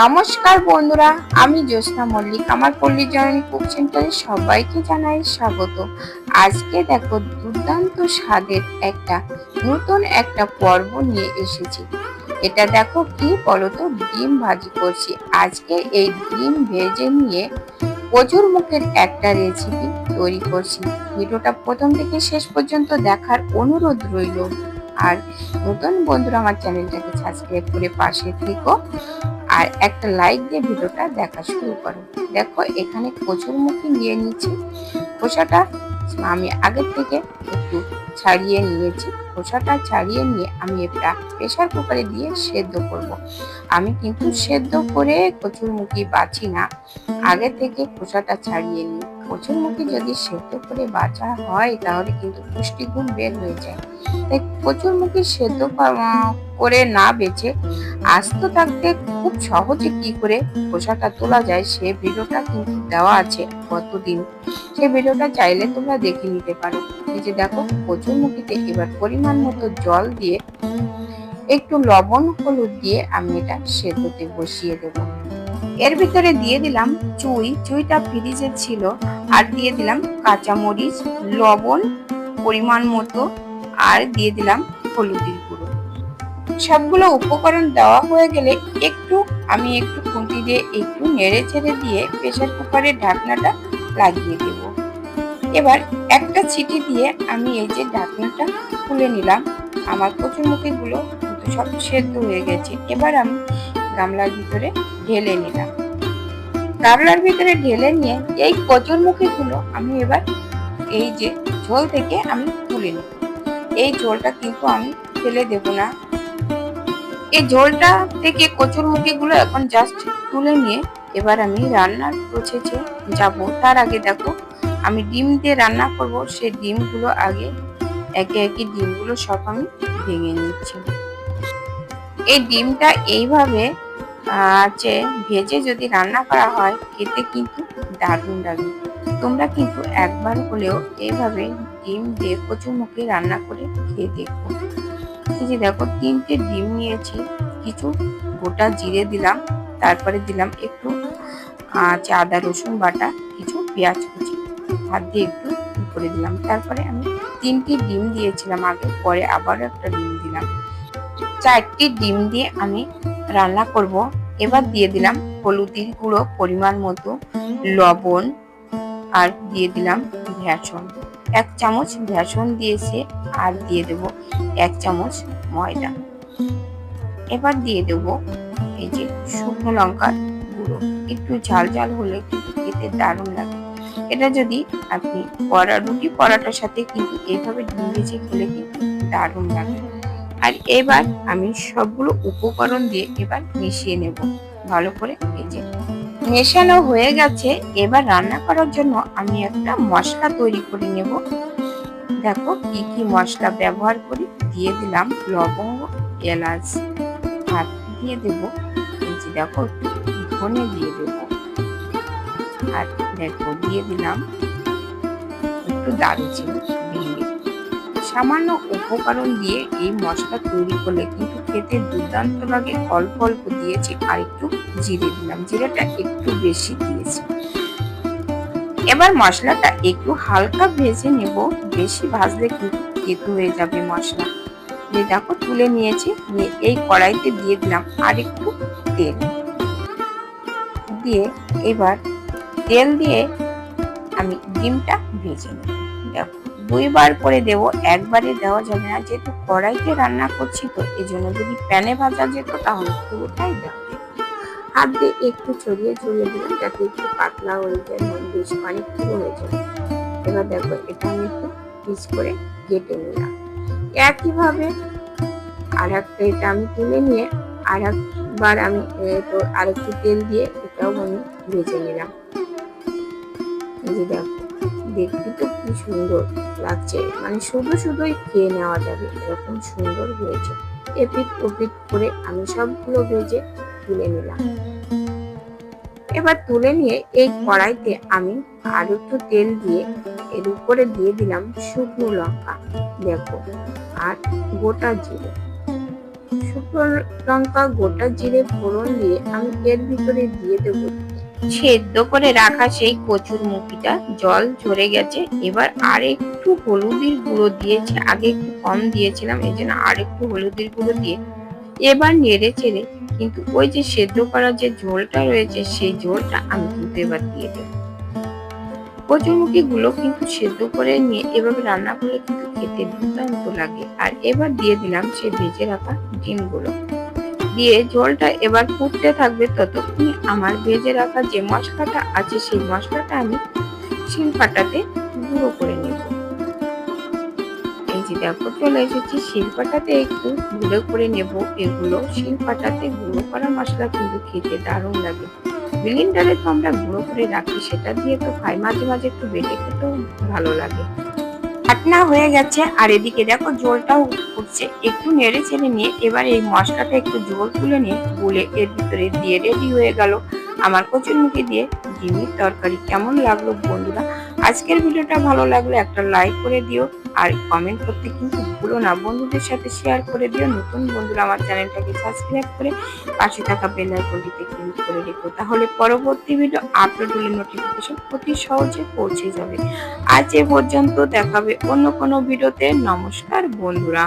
নমস্কার বন্ধুরা, আমি জ্যোৎস্না মল্লিক। আমার পল্লী জননী কুক সেন্টারে সবাইকে জানাই স্বাগত। আজকে দেখো দুর্দান্ত স্বাদের একটা, নতুন একটা পর্ব নিয়ে এসেছি। এটা দেখো কি বলতো, ডিম ভাজি করছি। আজকে এই ডিম ভেজে নিয়ে প্রচুর মুখের একটা রেসিপি তৈরি করছি। ভিডিওটা প্রথম থেকে শেষ পর্যন্ত দেখার অনুরোধ রইল। আর নতুন বন্ধুরা, আমার চ্যানেলটাকে সাবস্ক্রাইব করে পাশে থেকো। আর একটা লাইক দিয়ে ভিডিওটা দেখা শুরু করো। দেখো, এখানে কচুর কচুরমুখী নিয়ে নিচ্ছি খোসাটা আমি আগের থেকে একটু ছাড়িয়ে নিয়েছি। খোসাটা ছাড়িয়ে নিয়ে আমি এটা প্রেশার কুকারে দিয়ে সেদ্ধ করব। আমি কিন্তু সেদ্ধ করে কচুর মুখি বাছি না। আগে থেকে খোসাটা ছাড়িয়ে নিই। কচুরমুখী যদি সেদ্ধ করে বাঁচা হয়, তাহলে কিন্তু পুষ্টিগুণ বের হয়ে যায়। তাই কচুরমুখী সেদ্ধ করে না বেছে আস্ত থাকতে খুব সহজে কি করে খোসাটা তোলা যায়, সে ভিডিওটা কিন্তু দেওয়া আছে কতদিন। সেই ভিডিওটা চাইলে তোমরা দেখে নিতে পারো। এই যে দেখো কচুরমুখীতে এবার পরিমাণ মতো জল দিয়ে একটু লবণ হলুদ দিয়ে আমি এটা সেদ্ধতে বসিয়ে দেব। এর ভিতরে দিয়ে দিলাম চুই, চুইটা ফ্রিজে ছিল। আর দিয়ে দিলাম কাঁচামরিচ, লবণ পরিমাণ মতো, আর দিয়ে দিলাম হলুদের গুঁড়ো। সবগুলো উপকরণ দেওয়া হয়ে গেলে একটু, আমি একটু খুঁটি দিয়ে একটু নেড়ে ছেড়ে দিয়ে প্রেশার কুকারের ঢাকনাটা লাগিয়ে দেব। এবার একটা ছিটি দিয়ে আমি এই যে ঢাকনাটা খুলে নিলাম। আমার কচুরমুখিগুলো সব সেদ্ধ হয়ে গেছে। এবার আমি গামলার ভিতরে ঢেলে নিলাম। গামলার ভিতরে ঢেলে নিয়ে এই কচুরমুখিগুলো আমি এবার এই যে ঝোল থেকে আমি তুলে নেব। এই ঝোলটা কিন্তু আমি ফেলে দেব না। এই ঝোলটা থেকে কচুর মুখিগুলো এখন জাস্ট তুলে নিয়ে এবার আমি রান্নার প্রসেসে যাব। তার আগে দেখো, আমি ডিম দিয়ে রান্না করব। সেই ডিমগুলো আগে একে একে ডিমগুলো সব আমি ভেঙে নিচ্ছি। এই ডিমটা এইভাবে আছে। ভেজে যদি রান্না করা হয়, খেতে কিন্তু দারুণ লাগে। তোমরা কিন্তু একবার হলেও এইভাবে ডিম দিয়ে কচুমুখে রান্না করে খেয়ে দেখো। এই যে দেখো, তিনটে ডিম নিয়েছি। কিছু গোটা জিরে দিলাম, তারপরে দিলাম একটু আছে আদা রসুন বাটা, কিছু পেঁয়াজ কুচি। হাত দিয়ে একটু করে দিলাম। তারপরে আমি তিনটি ডিম দিয়েছিলাম আগে, পরে আবারও একটা ডিম দিলাম। চারটি ডিম দিয়ে আমি রান্না করব। এবার দিয়ে দিলাম হলুদের গুঁড়ো, পরিমাণ মতো লবণ আর দিয়ে দিলাম ভেষণ এক চামচ ভেষণ দিয়েছে আর দিয়ে দেব এক চামচ ময়দা। এবার দিয়ে দেব এই যে শুকনো লঙ্কার গুঁড়ো। একটু ঝাল ঝাল হলে খেতে দারুণ লাগে। এটা যদি আপনি পরা রুটি পরাটার সাথে কিন্তু এইভাবে ভেজে খেলে কিন্তু দারুণ লাগে। আর এবার আমি সবগুলো উপকরণ দিয়ে এবার মিশিয়ে নেব। ভালো করে ভেজে মেশানো হয়ে গেছে। এবার রান্না করার জন্য আমি একটা মশলা তৈরি করে নেব। দেখো কি কি মশলা ব্যবহার করি দিয়ে দিলাম। লবঙ্গ, এলাচ, আর দিয়ে দেব। দেখো ধনে দিয়ে দেব। আর দেখো দিয়ে দিলাম একটু দারুচিনি সামান্য উপকরণ দিয়ে এই মশলা তৈরি করলে কিন্তু খেতে দুর্দান্ত লাগে। অল্প অল্প দিয়েছি আর একটু জিরে দিলাম। জিরেটা একটু বেশি দিয়েছি। এবার মশলাটা একটু হালকা ভেজে নেব। বেশি ভাজলে কিন্তু তেতো হয়ে যাবে মশলা। যে দেখো, তুলে নিয়েছি। নিয়ে এই কড়াইতে দিয়ে দিলাম আর একটু তেল। দিয়ে এবার তেল দিয়ে আমি ডিমটা ভেজে নেব। দুইবার করে দেব, একবারে দেওয়া যাবে না। যেহেতু কড়াইতে রান্না করছি তো এই জন্য যদি প্যানে ভাজা যেত তাহলে পুরোটাই দেওয়া হাত দিয়ে একটু ছড়িয়ে ছড়িয়ে দিলাম যাতে একটু পাতলা হয়ে যায় বেশ পানি পুরো হয়ে যায়। এবার দেখো, এটা আমি একটু পিস করে কেটে নিলাম। একইভাবে আর একটা এটা আমি তুলে নিয়ে আর একবার আমি আরেকটু তেল দিয়ে এটাও আমি ভেজে নিলাম। যে দেখো দেখতে তো কি সুন্দর লাগছে। মানে শুধু শুধুই খেয়ে নেওয়া যাবে, এরকম সুন্দর হয়েছে। এপিট ওপিট করে আমি সবগুলো ভেজে তুলে নিলাম। এবার তুলে নিয়ে এই কড়াইতে আমি আর একটু তেল দিয়ে এর উপরে দিয়ে দিলাম শুকনো লঙ্কা, দেখো, আর গোটা জিরে। শুকনো লঙ্কা, গোটা জিরে ফোড়ন দিয়ে আমি এর ভিতরে দিয়ে দেব সেদ্ধ করে রাখা সেই কচুর মুখিটা জল ঝরে গেছে। এবার আর একটু হলুদের গুঁড়ো দিয়েছি। আগে একটু কম দিয়েছিলাম এই জন্য আর একটু হলুদের গুঁড়ো দিয়ে এবার নেড়ে চেড়ে, কিন্তু ওই যে সেদ্ধ করার যে ঝোলটা রয়েছে, সেই ঝোলটা আমি কিন্তু এবার দিয়ে দেব। কচুরমুখী গুলো কিন্তু সেদ্ধ করে নিয়ে এভাবে রান্না করলে কিন্তু খেতে দুর্দান্ত লাগে। আর এবার দিয়ে দিলাম সেই ভেজে রাখা ডিমগুলো। দিয়ে ঝোলটা এবার ফুটতে থাকবে ততক্ষণ। আমার ভেজে রাখা যে মশলাটা আছে, সেই মশলাটা আমি শিলপাটাতে গুঁড়ো করে নেব। এই যে দেখো, চলে এসেছি শিলপাটাতে একটু গুঁড়ো করে নেব। এগুলো শিলপাটাতে গুঁড়ো করা মশলা কিন্তু খেতে দারুণ লাগে। ব্লিন্ডারে তো আমরা গুঁড়ো করে রাখি, সেটা দিয়ে তো খাই। মাঝে মাঝে একটু বেটে খেতেও ভালো লাগে। কাটনা হয়ে গেছে, আর এদিকে দেখো জলটাও উঠছে। একটু নেড়ে চেড়ে নিয়ে এবার এই মশলাটা একটু জল তুলে নিয়ে গুলে এর ভিতরে দিয়ে রেডি হয়ে গেল। আমার কচুর মুখে দিয়ে ডিমের তরকারি কেমন লাগল বন্ধুরা? আজকের ভিডিওটা ভালো লাগলে একটা লাইক করে দিও, আর কমেন্ট করতে কিন্তু ভুলো না। বন্ধুদের সাথে শেয়ার করে দিও। নতুন বন্ধুরা আমার চ্যানেলটাকে সাবস্ক্রাইব করে পাশে থাকা বেল আইকনটিতে ক্লিক করে রেখো। তাহলে পরবর্তী ভিডিও আপলোড হলে নোটিফিকেশন অতি সহজে পৌঁছে যাবে। আজ এ পর্যন্ত দেখাবে অন্য কোনো ভিডিওতে নমস্কার বন্ধুরা।